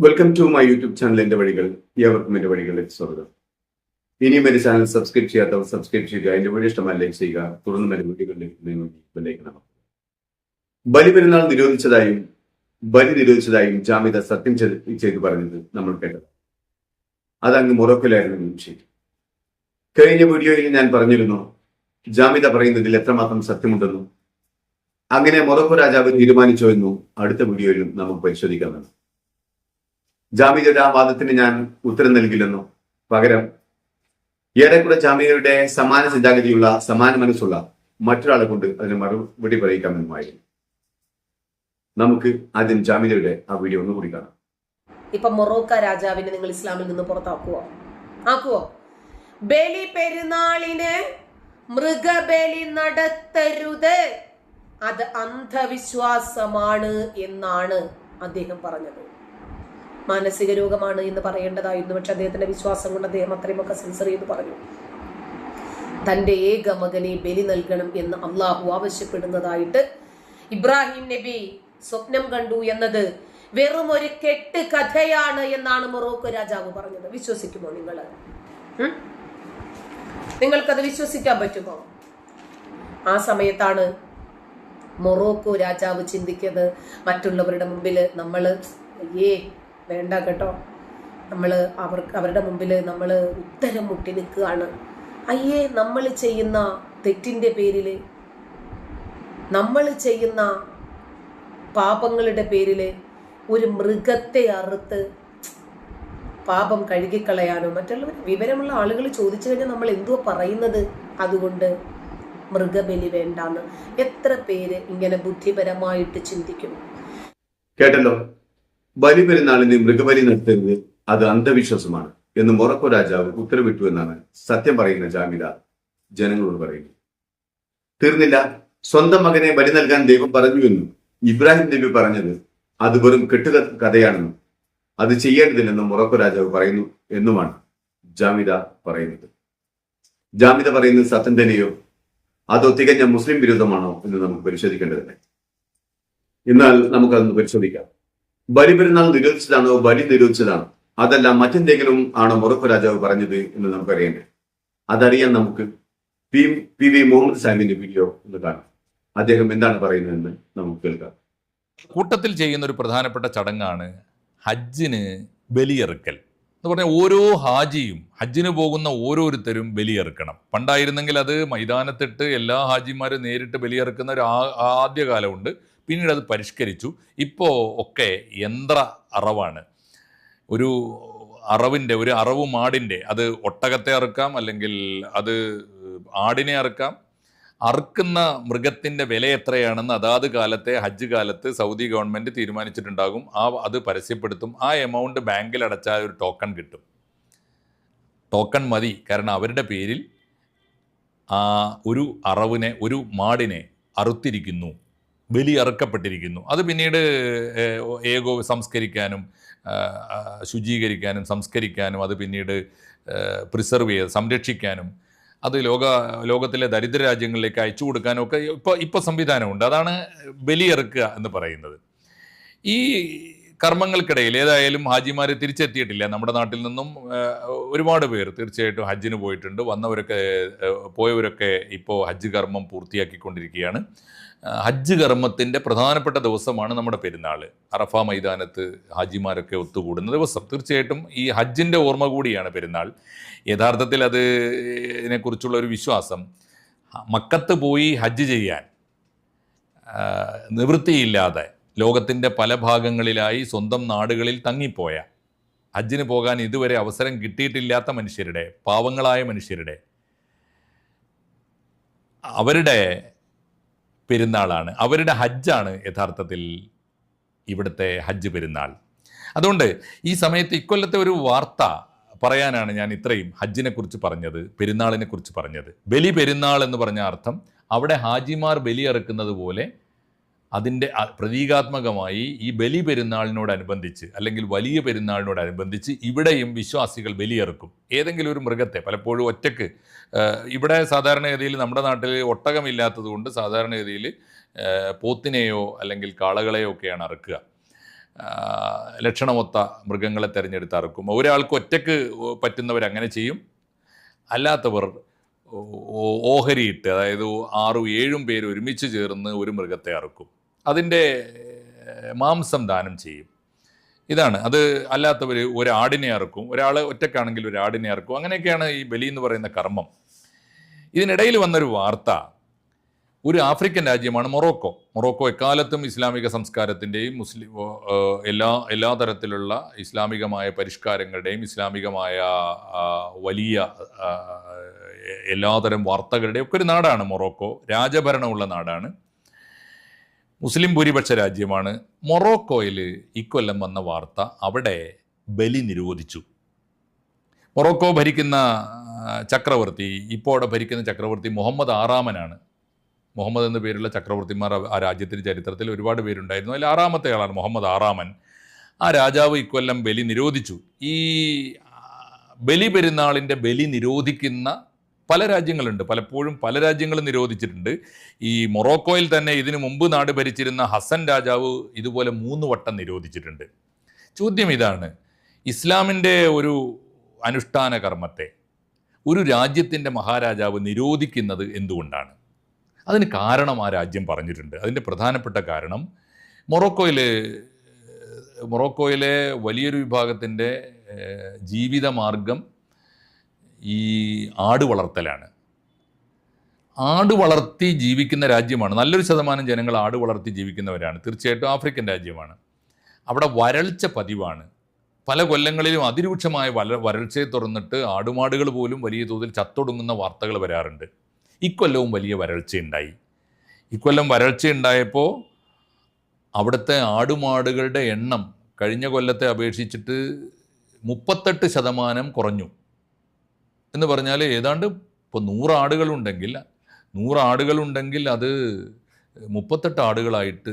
Welcome to my YouTube channel എന്റെ വഴികൾ ഏവർക്കും എന്റെ വഴികളിലേക്ക് സ്വാഗതം. ഇനിയും എന്റെ ചാനൽ സബ്സ്ക്രൈബ് ചെയ്യാത്തവർ സബ്സ്ക്രൈബ് ചെയ്യുക എന്റെ വീഡിയോ ഇഷ്ടമായി ലൈക്ക് ചെയ്യുക. തുടർന്ന് എന്റെ വീഡിയോകളിലേക്ക് ബലി പെരുന്നാൾ നിരോധിച്ചതായും ബലി നിരോധിച്ചതായും ജാമിത സത്യം ചെയ്ത് ചെയ്തു പറഞ്ഞത് നമ്മൾ കേട്ടത് അത് അങ്ങ് മൊറോക്കോയിലായിരുന്നു ശരി കഴിഞ്ഞ വീഡിയോയിൽ ഞാൻ പറഞ്ഞിരുന്നു ജാമിത പറയുന്നതിൽ എത്രമാത്രം സത്യമുണ്ടെന്നും അങ്ങനെ മൊറോക്കോ രാജാവ് തീരുമാനിച്ചോ എന്നും അടുത്ത വീഡിയോയിലും നമുക്ക് പരിശോധിക്കാമെന്ന് ജാമ്യയുടെ ആ വാദത്തിന് ഞാൻ ഉത്തരം നൽകില്ലെന്നോ? പകരം ഏറെക്കുറെ ജാമ്യയുടെ സമാന ചിന്താഗതിയുള്ള സമാന മനസ്സുള്ള മറ്റൊരാളെ കൊണ്ട് അതിന് മറുപടി പറയിക്കാമെന്നുമായിരുന്നു. നമുക്ക് ആദ്യം ജാമ്യയുടെ ആ വീഡിയോ ഒന്ന് കൂടി കാണാം. ഇപ്പൊ മൊറോക്ക രാജാവിനെ നിങ്ങൾ ഇസ്ലാമിൽ നിന്ന് പുറത്താക്കുവോ? ആക്കുവോ? ബലി പെരുന്നാളിന് മൃഗബലി നടത്തരുത്. അത് അന്ധവിശ്വാസമാണ് എന്നാണ് അദ്ദേഹം പറഞ്ഞത്. മാനസിക രോഗമാണ് എന്ന് പറയേണ്ടതായിരുന്നു. പക്ഷെ അദ്ദേഹത്തിന്റെ വിശ്വാസം കൊണ്ട് അദ്ദേഹം അത്രയുമൊക്കെ സെൻസർ ചെയ്ത് പറഞ്ഞു. തന്റെ ഏക മകനെ ബലി നൽകണം എന്ന് അള്ളാഹു ആവശ്യപ്പെടുന്നതായിട്ട് ഇബ്രാഹിം നബി സ്വപ്നം കണ്ടു എന്നത് വെറും ഒരു കെട്ട് കഥയാണ് എന്നാണ് മൊറോക്കോ രാജാവ് പറഞ്ഞത്. വിശ്വസിക്കുമോ നിങ്ങൾ? നിങ്ങൾക്കത് വിശ്വസിക്കാൻ പറ്റുമോ? ആ സമയത്താണ് മൊറോക്കോ രാജാവ് ചിന്തിക്കുന്നത് മറ്റുള്ളവരുടെ മുമ്പിൽ നമ്മൾ ഏ വേണ്ട കേട്ടോ. നമ്മൾ അവർക്ക് അവരുടെ മുമ്പിൽ നമ്മൾ ഉത്തരം മുട്ടി നിൽക്കുകയാണ്. അയ്യേ നമ്മൾ ചെയ്യുന്ന തെറ്റിന്റെ പേരിൽ നമ്മൾ ചെയ്യുന്ന പാപങ്ങളുടെ പേരിൽ ഒരു മൃഗത്തെ അറുത്ത് പാപം കഴുകിക്കളയാനോ മറ്റുള്ളവർ വിവരമുള്ള ആളുകൾ ചോദിച്ചു കഴിഞ്ഞാൽ നമ്മൾ എന്തുവാ പറയുന്നത്? അതുകൊണ്ട് മൃഗബലി വേണ്ടാന്ന്. എത്ര പേര് ഇങ്ങനെ ബുദ്ധിപരമായിട്ട് ചിന്തിക്കും? കേട്ടല്ലോ? ബലി പെരുന്നാളിന് മൃഗബലി നടത്തരുത്. അത് അന്ധവിശ്വാസമാണ്. എന്ന് മൊറക്കോ രാജാവ് ഉത്തരവിട്ടു എന്നാണ് സത്യം പറയുന്ന ജാമിദ ജനങ്ങളോട് പറയുന്നു തീർന്നില്ല. സ്വന്തം മകനെ ബലി നൽകാൻ ദൈവം പറഞ്ഞു എന്നും ഇബ്രാഹിം നബി പറഞ്ഞത് അത് വെറും കെട്ടുക കഥയാണെന്നും അത് ചെയ്യേണ്ടതില്ലെന്നും മൊറക്കോ രാജാവ് പറയുന്നു എന്നുമാണ് ജാമിദ പറയുന്നത്. ജാമിദ പറയുന്നത് സത്യം തന്നെയോ? അതോ തികഞ്ഞ മുസ്ലിം വിരുദ്ധമാണോ എന്ന് നമുക്ക് പരിശോധിക്കേണ്ടതല്ലേ. എന്നാൽ നമുക്കതൊന്ന് പരിശോധിക്കാം. ബലി പെരുന്നാൾ നിരോധിച്ചതാണോ? ബലി നിരോധിച്ചതാണോ? അതല്ല മറ്റെന്തെങ്കിലും ആണോ മൊറക്കോ രാജാവ് പറഞ്ഞത് എന്ന് നമുക്കറിയണ്ടേ അതറിയാൻ നമുക്ക് പി പി വി മുഹമ്മദ് സാമിന്റെ വീഡിയോ ഒന്ന് കാണാം. അദ്ദേഹം എന്താണ് പറയുന്നതെന്ന് നമുക്ക് കേൾക്കാം. കൂട്ടത്തിൽ ചെയ്യുന്ന ഒരു പ്രധാനപ്പെട്ട ചടങ്ങാണ് ഹജ്ജിന് ബലിയെറുക്കൽ. എന്ന് പറഞ്ഞാൽ ഓരോ ഹാജിയും ഹജ്ജിന് പോകുന്ന ഓരോരുത്തരും ബലിയെറുക്കണം. പണ്ടായിരുന്നെങ്കിൽ അത് മൈതാനത്തിട്ട് എല്ലാ ഹാജിമാരും നേരിട്ട് ബലിയെറുക്കുന്ന ഒരു ആദ്യകാലമുണ്ട്. പിന്നീട് അത് പരിഷ്കരിച്ചു. ഇപ്പോൾ ഒക്കെ യന്ത്ര അറവാണ്. ഒരു അറവിന്റെ ഒരു അറവ് മാടിന്റെ അത് ഒട്ടകത്തെ അറുക്കാം അല്ലെങ്കിൽ അത് ആടിനെ അറുക്കാം. അറുക്കുന്ന മൃഗത്തിന്റെ വില എത്രയാണെന്ന് അതാത് കാലത്തെ ഹജ്ജ് കാലത്ത് സൗദി ഗവൺമെന്റ് തീരുമാനിച്ചിട്ടുണ്ടാകും. ആ അത് പരസ്യപ്പെടുത്തും. ആ എമൗണ്ട് ബാങ്കിൽ അടച്ചാൽ ഒരു ടോക്കൺ കിട്ടും. ടോക്കൺ മതി. കാരണം അവരുടെ പേരിൽ ഒരു അറവിനെ ഒരു മാടിനെ അറുത്തിരിക്കുന്നു. ബലി അറക്കപ്പെട്ടിരിക്കുന്നു അത് പിന്നീട് ഏകോ സംസ്കരിക്കാനും ശുചീകരിക്കാനും സംസ്കരിക്കാനും അത് പിന്നീട് പ്രിസർവ് ചെയ്ത് സംരക്ഷിക്കാനും അത് ലോക ലോകത്തിലെ ദരിദ്ര രാജ്യങ്ങളിലേക്ക് അയച്ചു കൊടുക്കാനും ഒക്കെ ഇപ്പോൾ ഇപ്പോൾ സംവിധാനമുണ്ട്. അതാണ് ബലിയെറുക്കുക എന്ന് പറയുന്നത്. ഈ കർമ്മങ്ങൾക്കിടയിൽ ഏതായാലും ഹാജിമാർ തിരിച്ചെത്തിയിട്ടില്ല. നമ്മുടെ നാട്ടിൽ നിന്നും ഒരുപാട് പേർ തീർച്ചയായിട്ടും ഹജ്ജിന് പോയിട്ടുണ്ട്. വന്നവരൊക്കെ പോയവരൊക്കെ ഇപ്പോൾ ഹജ്ജ് കർമ്മം പൂർത്തിയാക്കിക്കൊണ്ടിരിക്കുകയാണ്. ഹജ്ജ് കർമ്മത്തിന്റെ പ്രധാനപ്പെട്ട ദിവസമാണ് നമ്മുടെ പെരുന്നാൾ അറഫ മൈതാനത്ത് ഹാജിമാരൊക്കെ ഒത്തുകൂടുന്ന ദിവസം. തീർച്ചയായിട്ടും ഈ ഹജ്ജിന്റെ ഓർമ്മ കൂടിയാണ് പെരുന്നാൾ. യഥാർത്ഥത്തിൽ അത് ഇതിനെക്കുറിച്ചുള്ള ഒരു വിശ്വാസം. മക്കത്ത് പോയി ഹജ്ജ് ചെയ്യാൻ നിവൃത്തിയില്ലാതെ ലോകത്തിന്റെ പല ഭാഗങ്ങളിലായി സ്വന്തം നാടുകളിൽ തങ്ങിപ്പോയ ഹജ്ജിന് പോകാൻ ഇതുവരെ അവസരം കിട്ടിയിട്ടില്ലാത്ത മനുഷ്യരുടെ പാവങ്ങളായ മനുഷ്യരുടെ അവരുടെ പെരുന്നാളാണ്. അവരുടെ ഹജ്ജാണ് യഥാർത്ഥത്തിൽ ഇവിടുത്തെ ഹജ്ജ് പെരുന്നാൾ. അതുകൊണ്ട് ഈ സമയത്ത് ഇക്കൊല്ലത്തെ ഒരു വാർത്ത പറയാനാണ് ഞാൻ ഇത്രയും ഹജ്ജിനെ കുറിച്ച് പറഞ്ഞത് പെരുന്നാളിനെ കുറിച്ച് പറഞ്ഞത്. ബലി പെരുന്നാൾ എന്ന് പറഞ്ഞ അർത്ഥം അവിടെ ഹാജിമാർ ബലി ഇറക്കുന്നത് പോലെ അതിന്റെ പ്രതീകാത്മകമായി ഈ ബലി പെരുന്നാളിനോടനുബന്ധിച്ച് അല്ലെങ്കിൽ വലിയ പെരുന്നാളിനോടനുബന്ധിച്ച് ഇവിടെയും വിശ്വാസികൾ ബലിയെറുക്കും ഏതെങ്കിലും ഒരു മൃഗത്തെ പലപ്പോഴും ഒറ്റയ്ക്ക് ഇവിടെ സാധാരണഗതിയിൽ നമ്മുടെ നാട്ടിൽ ഒട്ടകമില്ലാത്തത് കൊണ്ട് സാധാരണഗതിയിൽ പോത്തിനെയോ അല്ലെങ്കിൽ കാളകളെയോ ഒക്കെയാണ് അറുക്കുക. ലക്ഷണമൊത്ത മൃഗങ്ങളെ തിരഞ്ഞെടുത്ത് അറുക്കും. ഒരാൾക്ക് ഒറ്റയ്ക്ക് പറ്റുന്നവർ അങ്ങനെ ചെയ്യും. അല്ലാത്തവർ ഓഹരിയിട്ട് അതായത് ആറും ഏഴും പേര് ഒരുമിച്ച് ചേർന്ന് ഒരു മൃഗത്തെ അറുക്കും. അതിന്റെ മാംസം ദാനം ചെയ്യും. ഇതാണ്. അത് അല്ലാത്തവർ ഒരാടിനെ അറുക്കും. ഒരാൾ ഒറ്റക്കാണെങ്കിൽ ഒരാടിനെ അറുക്കും. അങ്ങനെയൊക്കെയാണ് ഈ ബലി എന്ന് പറയുന്ന കർമ്മം. ഇതിനിടയിൽ വന്നൊരു വാർത്ത. ഒരു ആഫ്രിക്കൻ രാജ്യമാണ് മൊറോക്കോ. മൊറോക്കോ എക്കാലത്തും ഇസ്ലാമിക സംസ്കാരത്തിന്റെയും മുസ്ലിം എല്ലാ എല്ലാ തരത്തിലുള്ള ഇസ്ലാമികമായ പരിഷ്കാരങ്ങളുടെയും ഇസ്ലാമികമായ വലിയ എല്ലാതരം വാർത്തകളുടെയും ഒക്കെ ഒരു നാടാണ് മൊറോക്കോ. രാജഭരണമുള്ള നാടാണ്. മുസ്ലിം ഭൂരിപക്ഷ രാജ്യമാണ്. മൊറോക്കോയിൽ ഇക്കൊല്ലം വന്ന വാർത്ത അവിടെ ബലി നിരോധിച്ചു. മൊറോക്കോ ഭരിക്കുന്ന ചക്രവർത്തി ഇപ്പോൾ അവിടെ ഭരിക്കുന്ന ചക്രവർത്തി മുഹമ്മദ് ആറാമനാണ്. മുഹമ്മദ് എന്ന പേരുള്ള ചക്രവർത്തിമാർ ആ രാജ്യത്തിന്റെ ചരിത്രത്തിൽ ഒരുപാട് പേരുണ്ടായിരുന്നു. അതിൽ ആറാമത്തെ ആളാണ് മുഹമ്മദ് ആറാമൻ. ആ രാജാവ് ഇക്കൊല്ലം ബലി നിരോധിച്ചു. ഈ ബലി പെരുന്നാളിന്റെ ബലി നിരോധിക്കുന്ന പല രാജ്യങ്ങളുണ്ട്. പലപ്പോഴും പല രാജ്യങ്ങളും നിരോധിച്ചിട്ടുണ്ട്. ഈ മൊറോക്കോയിൽ തന്നെ ഇതിനു മുമ്പ് നാട് ഭരിച്ചിരുന്ന ഹസൻ രാജാവ് ഇതുപോലെ മൂന്ന് വട്ടം നിരോധിച്ചിട്ടുണ്ട്. ചോദ്യം ഇതാണ്. ഇസ്ലാമിന്റെ ഒരു അനുഷ്ഠാന കർമ്മത്തെ ഒരു രാജ്യത്തിന്റെ മഹാരാജാവ് നിരോധിക്കുന്നത് എന്തുകൊണ്ടാണ്? അതിന് കാരണം ആ രാജ്യം പറഞ്ഞിട്ടുണ്ട്. അതിന്റെ പ്രധാനപ്പെട്ട കാരണം മൊറോക്കോയിൽ മൊറോക്കോയിലെ വലിയൊരു വിഭാഗത്തിന്റെ ജീവിതമാർഗം ഈ ആട് വളർത്തലാണ്. ആട് വളർത്തി ജീവിക്കുന്ന രാജ്യമാണ്. നല്ലൊരു ശതമാനം ജനങ്ങൾ ആട് വളർത്തി ജീവിക്കുന്നവരാണ്. തീർച്ചയായിട്ടും ആഫ്രിക്കൻ രാജ്യമാണ്. അവിടെ വരൾച്ച പതിവാണ്. പല കൊല്ലങ്ങളിലും അതിരൂക്ഷമായ വല വരൾച്ചയെ തുറന്നിട്ട് ആടുമാടുകൾ പോലും വലിയ തോതിൽ ചത്തൊടുങ്ങുന്ന വാർത്തകൾ വരാറുണ്ട്. ഇക്കൊല്ലവും വലിയ വരൾച്ചയുണ്ടായി. ഇക്കൊല്ലം വരൾച്ചയുണ്ടായപ്പോൾ അവിടുത്തെ ആടുമാടുകളുടെ എണ്ണം കഴിഞ്ഞ കൊല്ലത്തെ അപേക്ഷിച്ചിട്ട് മുപ്പത്തെട്ട് ശതമാനം കുറഞ്ഞു. എന്ന് പറഞ്ഞാൽ ഏതാണ്ട് ഇപ്പോൾ നൂറ് ആടുകളുണ്ടെങ്കിൽ നൂറ് ആടുകളുണ്ടെങ്കിൽ അത് മുപ്പത്തെട്ട് ആടുകളായിട്ട്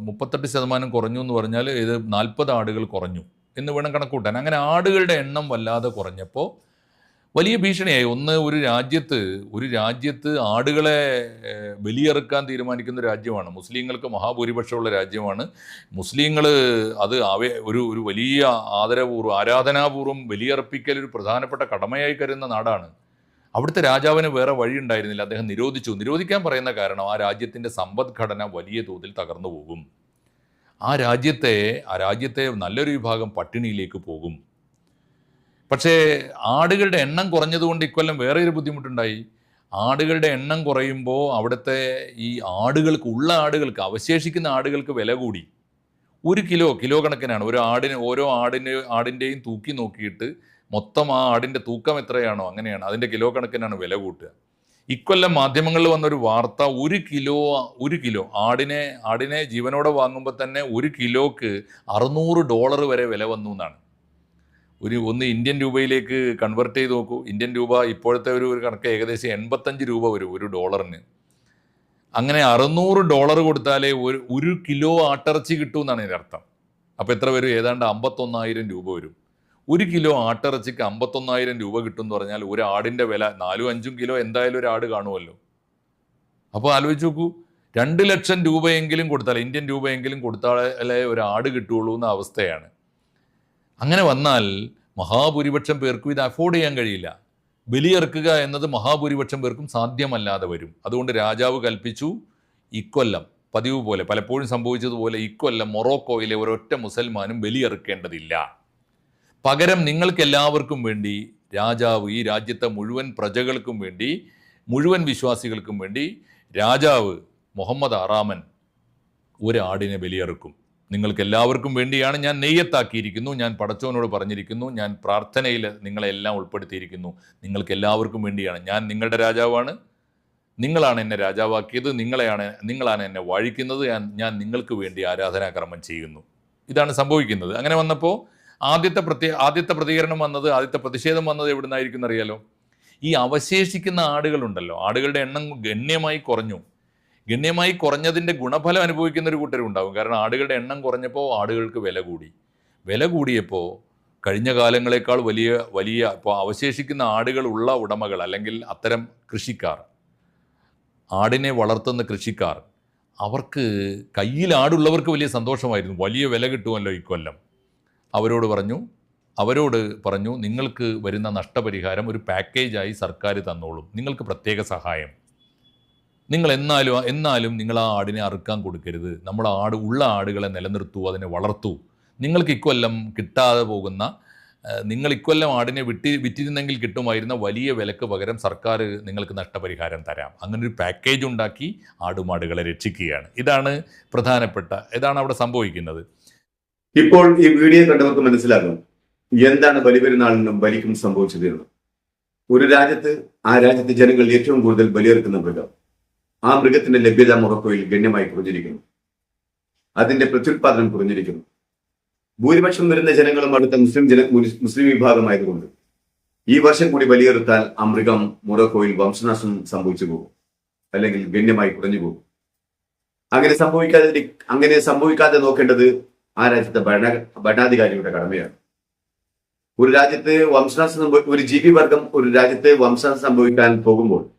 മുപ്പത്തെട്ട് ശതമാനം കുറഞ്ഞു എന്ന് പറഞ്ഞാൽ ഇത് നാൽപ്പത് ആടുകൾ കുറഞ്ഞു എന്ന് വേണം കണക്കൂട്ടാൻ. അങ്ങനെ ആടുകളുടെ എണ്ണം വല്ലാതെ കുറഞ്ഞപ്പോൾ വലിയ ഭീഷണിയായി. ഒന്ന് ഒരു രാജ്യത്ത് ഒരു രാജ്യത്ത് ആടുകളെ ബലിയിറക്കാൻ തീരുമാനിക്കുന്ന രാജ്യമാണ്. മുസ്ലിങ്ങൾക്ക് മഹാഭൂരിപക്ഷമുള്ള രാജ്യമാണ്. മുസ്ലിങ്ങൾ അത് ഒരു ഒരു വലിയ ആദരപൂർവം ആരാധനാപൂർവം ബലിയർപ്പിക്കൽ ഒരു പ്രധാനപ്പെട്ട കടമയായി കരുതുന്ന നാടാണ്. അവിടുത്തെ രാജാവിന് വേറെ വഴി ഉണ്ടായിരുന്നില്ല. അദ്ദേഹം നിരോധിച്ചു. നിരോധിക്കാൻ പറയുന്ന കാരണം ആ രാജ്യത്തിന്റെ സമ്പദ്ഘടന വലിയ തോതിൽ തകർന്നു പോകും. ആ രാജ്യത്തെ ആ രാജ്യത്തെ നല്ലൊരു വിഭാഗം പട്ടിണിയിലേക്ക് പോകും. പക്ഷേ ആടുകളുടെ എണ്ണം കുറഞ്ഞതുകൊണ്ട് ഇക്കൊല്ലം വേറെ ഒരു ബുദ്ധിമുട്ടുണ്ടായി. ആടുകളുടെ എണ്ണം കുറയുമ്പോൾ അവിടുത്തെ ഈ ആടുകൾക്ക് ഉള്ള ആടുകൾക്ക് അവശേഷിക്കുന്ന ആടുകൾക്ക് വില കൂടി. ഒരു കിലോ കിലോ കണക്കിനാണ്. ഒരു ആടിന് ഓരോ ആടിന് ആടിന്റെയും തൂക്കി നോക്കിയിട്ട് മൊത്തം ആ ആടിന്റെ തൂക്കം എത്രയാണോ അങ്ങനെയാണ്. അതിന്റെ കിലോ കണക്കിനാണ് വില കൂട്ടുക. ഇക്കൊല്ലം മാധ്യമങ്ങളിൽ വന്നൊരു വാർത്ത ഒരു കിലോ ഒരു കിലോ ആടിനെ ആടിനെ ജീവനോടെ വാങ്ങുമ്പോൾ തന്നെ ഒരു കിലോക്ക് അറുന്നൂറ് ഡോളർ വരെ വില വന്നു എന്നാണ്. ഒരു ഒന്ന് ഇന്ത്യൻ രൂപയിലേക്ക് കൺവെർട്ട് ചെയ്ത് നോക്കൂ. ഇന്ത്യൻ രൂപ ഇപ്പോഴത്തെ ഒരു കണക്ക് ഏകദേശം എൺപത്തഞ്ച് രൂപ വരും ഒരു ഡോളറിന്. അങ്ങനെ അറുന്നൂറ് ഡോളർ കൊടുത്താലേ ഒരു ഒരു കിലോ ആട്ടിറച്ചി കിട്ടും എന്നാണ് ഇതിന്റെ അർത്ഥം. അപ്പോൾ എത്ര വരും? ഏതാണ്ട് അമ്പത്തൊന്നായിരം രൂപ വരും. ഒരു കിലോ ആട്ടിറച്ചിക്ക് അമ്പത്തൊന്നായിരം രൂപ കിട്ടും എന്ന് പറഞ്ഞാൽ ഒരു ആടിന്റെ വില നാലും അഞ്ചും കിലോ എന്തായാലും ഒരു ആട് കാണുമല്ലോ. അപ്പോൾ ആലോചിച്ച് നോക്കൂ. രണ്ട് ലക്ഷം രൂപയെങ്കിലും കൊടുത്താൽ ഇന്ത്യൻ രൂപയെങ്കിലും കൊടുത്താലേ ഒരു ആട് കിട്ടുള്ളൂ എന്ന അവസ്ഥയാണ്. അങ്ങനെ വന്നാൽ മഹാഭൂരിപക്ഷം പേർക്കും ഇത് അഫോർഡ് ചെയ്യാൻ കഴിയില്ല. ബലിയെറുക്കുക എന്നത് മഹാഭൂരിപക്ഷം പേർക്കും സാധ്യമല്ലാതെ വരും. അതുകൊണ്ട് രാജാവ് കൽപ്പിച്ചു ഇക്കൊല്ലം. പതിവ് പോലെ പലപ്പോഴും സംഭവിച്ചതുപോലെ ഇക്കൊല്ലം മൊറോക്കോയിലെ ഒരൊറ്റ മുസൽമാനും ബലിയെറുക്കേണ്ടതില്ല പകരം നിങ്ങൾക്കെല്ലാവർക്കും വേണ്ടി രാജാവ് ഈ രാജ്യത്തെ മുഴുവൻ പ്രജകൾക്കും വേണ്ടി മുഴുവൻ വിശ്വാസികൾക്കും വേണ്ടി രാജാവ് മുഹമ്മദ് ആറാമൻ ഒരാടിനെ ബലിയെറുക്കും. നിങ്ങൾക്ക് എല്ലാവർക്കും വേണ്ടിയാണ് ഞാൻ നെയ്യത്താക്കിയിരിക്കുന്നു. ഞാൻ പടച്ചവനോട് പറഞ്ഞിരിക്കുന്നു. ഞാൻ പ്രാർത്ഥനയിൽ നിങ്ങളെല്ലാം ഉൾപ്പെടുത്തിയിരിക്കുന്നു. നിങ്ങൾക്ക് എല്ലാവർക്കും വേണ്ടിയാണ്. ഞാൻ നിങ്ങളുടെ രാജാവാണ്. നിങ്ങളാണ് എന്നെ രാജാവാക്കിയത്. നിങ്ങളെയാണ് നിങ്ങളാണ് എന്നെ വാഴിക്കുന്നത്. ഞാൻ നിങ്ങൾക്ക് വേണ്ടി ആരാധനാക്രമം ചെയ്യുന്നു. ഇതാണ് സംഭവിക്കുന്നത്. അങ്ങനെ വന്നപ്പോൾ ആദ്യത്തെ പ്രത്യേക ആദ്യത്തെ പ്രതികരണം വന്നത് ആദ്യത്തെ പ്രതിഷേധം വന്നത് എവിടുന്നായിരിക്കും എന്നറിയാലോ ഈ അവശേഷിക്കുന്ന ആടുകളുണ്ടല്ലോ. ആടുകളുടെ എണ്ണം ഗണ്യമായി കുറഞ്ഞു. ഗണ്യമായി കുറഞ്ഞതിന്റെ ഗുണഫലം അനുഭവിക്കുന്ന ഒരു കൂട്ടരും ഉണ്ടാകും കാരണം ആടുകളുടെ എണ്ണം കുറഞ്ഞപ്പോൾ ആടുകൾക്ക് വില കൂടി. വില കൂടിയപ്പോൾ കഴിഞ്ഞ കാലങ്ങളെക്കാൾ വലിയ വലിയ ഇപ്പോൾ അവശേഷിക്കുന്ന ആടുകളുള്ള ഉടമകൾ അല്ലെങ്കിൽ അത്തരം കൃഷിക്കാർ ആടിനെ വളർത്തുന്ന കൃഷിക്കാർ അവർക്ക് കയ്യിൽ ആടുള്ളവർക്ക് വലിയ സന്തോഷമായിരുന്നു. വലിയ വില കിട്ടുമല്ലോ ഇക്കൊല്ലം അവരോട് പറഞ്ഞു അവരോട് പറഞ്ഞു നിങ്ങൾക്ക് വരുന്ന നഷ്ടപരിഹാരം ഒരു പാക്കേജായി സർക്കാർ തന്നോളും. നിങ്ങൾക്ക് പ്രത്യേക സഹായം. നിങ്ങൾ എന്നാലും എന്നാലും നിങ്ങൾ ആ ആടിനെ അറുക്കാൻ കൊടുക്കരുത്. നമ്മൾ ആട് ഉള്ള ആടുകളെ നിലനിർത്തൂ അതിനെ വളർത്തൂ. നിങ്ങൾക്ക് ഇക്കൊല്ലം കിട്ടാതെ പോകുന്ന നിങ്ങൾ ഇക്കൊല്ലം ആടിനെ വിട്ടി വിറ്റിരുന്നെങ്കിൽ കിട്ടുമായിരുന്ന വലിയ വിലക്ക് പകരം സർക്കാർ നിങ്ങൾക്ക് നഷ്ടപരിഹാരം തരാം. അങ്ങനെ ഒരു പാക്കേജ് ഉണ്ടാക്കി ആടുമാടുകളെ രക്ഷിക്കുകയാണ്. ഇതാണ് പ്രധാനപ്പെട്ട ഇതാണ് അവിടെ സംഭവിക്കുന്നത്. ഇപ്പോൾ ഈ വീഡിയോ കണ്ടവർക്ക് മനസ്സിലാകും എന്താണ് ബലിപെരുന്നാളിനും ബലിക്കും സംഭവിച്ചത് ഒരു രാജ്യത്ത് ആ രാജ്യത്തെ ജനങ്ങൾ ഏറ്റവും കൂടുതൽ ബലിയെടുക്കുന്ന മൃഗം. ആ മൃഗത്തിന്റെ ലഭ്യത മൊറക്കോയിൽ ഗണ്യമായി കുറഞ്ഞിരിക്കുന്നു. അതിന്റെ പ്രത്യുത്പാദനം കുറഞ്ഞിരിക്കുന്നു. ഭൂരിപക്ഷം വരുന്ന ജനങ്ങളും അടുത്ത മുസ്ലിം ജന മുസ്ലിം വിഭാഗമായതുകൊണ്ട് ഈ വർഷം കൂടി വലിയൊരുത്താൽ ആ മൃഗം മൊറക്കോയിൽ വംശനാശം സംഭവിച്ചു പോകും. അല്ലെങ്കിൽ ഗണ്യമായി കുറഞ്ഞു പോകും. അങ്ങനെ സംഭവിക്കാതെ അങ്ങനെ സംഭവിക്കാതെ നോക്കേണ്ടത് ആ രാജ്യത്തെ ഭരണ ഭരണാധികാരിയുടെ കടമയാണ്. ഒരു രാജ്യത്ത് വംശനാശം സംഭവി ഒരു ജീവി വർഗം ഒരു രാജ്യത്ത് വംശനാശം സംഭവിക്കാൻ പോകുമ്പോൾ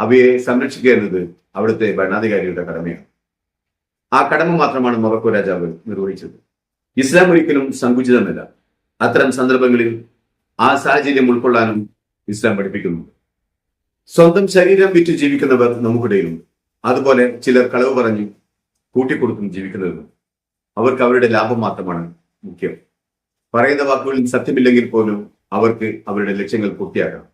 അവയെ സംരക്ഷിക്കുക എന്നത് അവിടുത്തെ ഭരണാധികാരിയുടെ കടമയാണ്. ആ കടമ മാത്രമാണ് മൊറക്കോ രാജാവ് നിർവഹിച്ചത്. ഇസ്ലാം ഒരിക്കലും സങ്കുചിതമല്ല. അത്തരം സന്ദർഭങ്ങളിൽ ആ സാഹചര്യം ഉൾക്കൊള്ളാനും ഇസ്ലാം പഠിപ്പിക്കുന്നു സ്വന്തം ശരീരം വിറ്റ് ജീവിക്കുന്നവർ നമുക്കിടയിലുണ്ട് അതുപോലെ ചിലർ കളവ് പറഞ്ഞ് കൂട്ടിക്കൊടുത്തും ജീവിക്കുന്നവരുണ്ട് അവർക്ക് അവരുടെ ലാഭം മാത്രമാണ് മുഖ്യം. പറയുന്ന വാക്കുകളിൽ സത്യമില്ലെങ്കിൽ പോലും അവർക്ക് അവരുടെ ലക്ഷ്യങ്ങൾ പൂർത്തിയാക്കാം